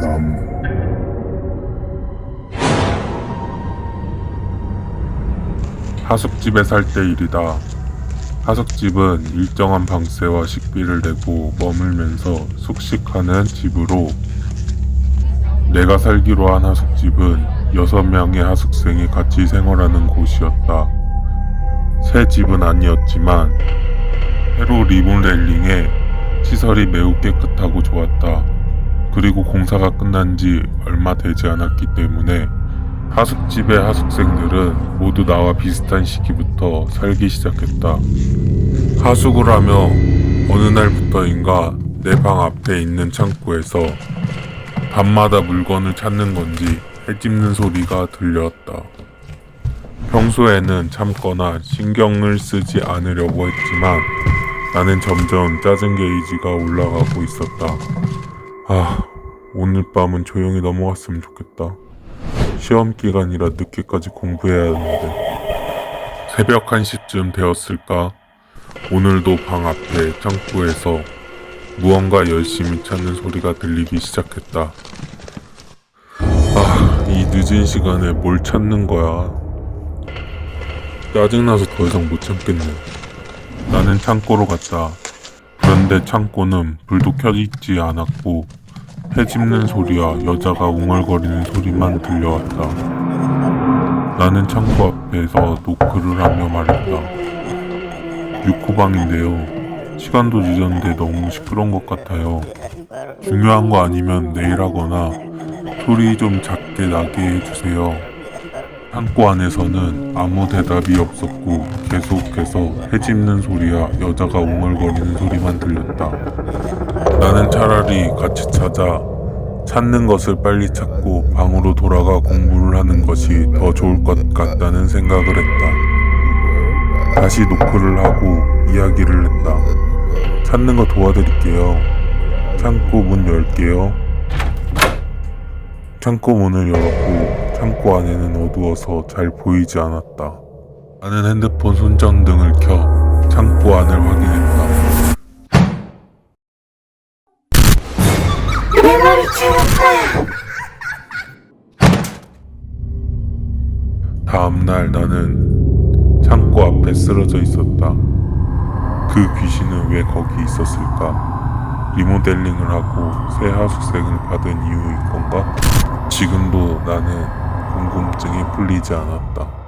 나무. 하숙집에 살 때 일이다. 하숙집은 일정한 방세와 식비를 내고 머물면서 숙식하는 집으로 내가 살기로 한 하숙집은 여섯 명의 하숙생이 같이 생활하는 곳이었다. 새 집은 아니었지만 새로 리모델링해 시설이 매우 깨끗하고 좋았다. 그리고 공사가 끝난 지 얼마 되지 않았기 때문에 하숙집의 하숙생들은 모두 나와 비슷한 시기부터 살기 시작했다. 하숙을 하며 어느 날부터인가 내 방 앞에 있는 창고에서 밤마다 물건을 찾는 건지 해집는 소리가 들렸다. 평소에는 참거나 신경을 쓰지 않으려고 했지만 나는 점점 짜증 게이지가 올라가고 있었다. 아, 오늘 밤은 조용히 넘어갔으면 좋겠다. 시험 기간이라 늦게까지 공부해야 하는데. 새벽 1시쯤 되었을까? 오늘도 방 앞에 창고에서 무언가 열심히 찾는 소리가 들리기 시작했다. 아, 이 늦은 시간에 뭘 찾는 거야? 짜증나서 더 이상 못 참겠네. 나는 창고로 갔다. 그런데 창고는 불도 켜있지 않았고 해 집는 소리와 여자가 웅얼거리는 소리만 들려왔다. 나는 창고 앞에서 노크를 하며 말했다. 6호방인데요. 시간도 늦었는데 너무 시끄러운 것 같아요. 중요한 거 아니면 내일 하거나 소리 좀 작게 나게 해주세요. 창고 안에서는 아무 대답이 없었고 계속해서 해집는 소리와 여자가 웅얼거리는 소리만 들렸다. 나는 차라리 같이 찾아 찾는 것을 빨리 찾고 방으로 돌아가 공부를 하는 것이 더 좋을 것 같다는 생각을 했다. 다시 노크를 하고 이야기를 했다. 찾는 거 도와드릴게요. 창고 문 열게요. 창고 문을 열었고 창고 안에는 어두워서 잘 보이지 않았다. 나는 핸드폰 손전등을 켜 창고 안을 확인했다. 다. 다음날 나는 창고 앞에 쓰러져 있었다. 그 귀신은 왜 거기 있었을까? 리모델링을 하고 새 하숙생을 받은 이유인 건가? 지금도 나는 궁금증이 풀리지 않았다.